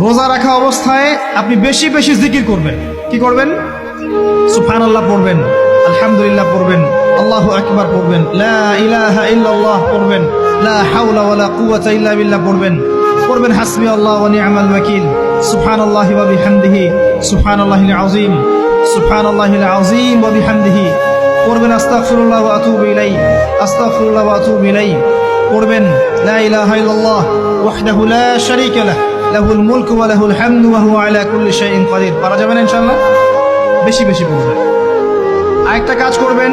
রোজা রাখা অবস্থায় আপনি বেশি বেশি জিকির করবেন। কি করবেন? সুফান আল্লাহ পড়বেন, আলহামদুলিল্লাহ পড়বেন, আল্লাহ আকবার পড়বেন, লা ইল্লাল্লাহ পড়বেন, লা বিল্লাহ পড়বেন। পড়বেন হাসবি আল্লাহ ওয়া নি'মাল ওয়াকিল। সুবহানাল্লাহি ওয়া বিহামদিহি, সুবহানাল্লাহিল আযীম সুবহানাল্লাহিল আযীম ওয়া পড়বেন আতুবু ইলাইহি, আস্তাগফিরুল্লাহ ওয়া আতুবু ইলাইহি। পড়বেন, লা ইলাহা ইল্লাল্লাহ, ওয়াহদাহু লা শারীকা লাহ। লাহুল মুলকু ওয়া লাহুল হামদু ওয়া হুয়া আলা কুল্লি শাইইন কাদির। পারা যাবে না ইনশাআল্লাহ? বেশি বেশি পড়বেন আরেকটা কাজ করবেন,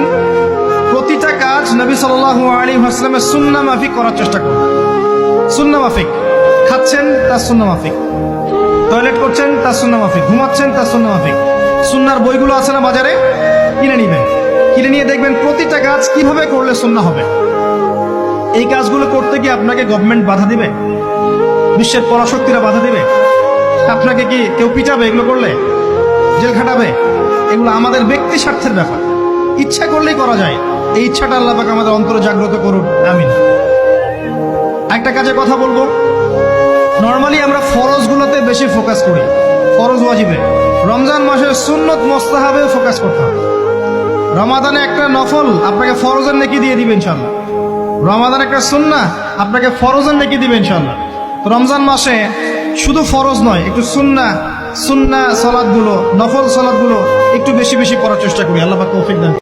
প্রতিটা কাজ নবী সাল্লাল্লাহু আলাইহি ওয়াসাল্লামের সুন্নাহ মাফিক করার চেষ্টা করবেন সুন্নাহ মাফিক। খাচ্ছেন, তার সুন্নাহ মাফিক। টয়লেট করছেন, তার সুন্নাহ মাফিক। ঘুমাচ্ছেন, তার সুন্নাহ মাফিক। সুন্নার বইগুলো আছে না বাজারে? কিনে নিবেন। কিনে নিয়ে দেখবেন প্রতিটা কাজ কীভাবে করলে সুন্নাহ হবে? এই কাজগুলো করতে গিয়ে আপনাকে গভর্নমেন্ট বাধা দিবে? বিশ্বের পরাশক্তিরা বাধা দেবে? আপনাকে কি কেউ পিটাবে এগুলো করলে? জেল খাটাবে? এগুলো আমাদের ব্যক্তি স্বার্থের ব্যাপার। ইচ্ছা করলেই করা যায়। এই ইচ্ছাটা আল্লাহ আমাদের অন্তরে জাগ্রত করুন আমিন। একটা কাজে কথা বলব। নর্মালি আমরা ফরজগুলোতে বেশি ফোকাস করি। ফরজ ওয়াজিবে। রমজান মাসের সুন্নত মোস্তাহাবে ফোকাস করতে হবে। রমাদানে একটা নফল আপনাকে ফরজের নেকি দিয়ে দিবেন ইনশাল্লাহ রমাদান একটা সুন্না আপনাকে ফরজের নেকি দিবেন ইনশাল্লাহ রমজান মাসে শুধু ফরজ নয়, একটু সুন্না সুন্না সলাদগুলো, নফল সলাদগুলো একটু বেশি বেশি করার চেষ্টা করি। আল্লাহ তৌফিক দেন।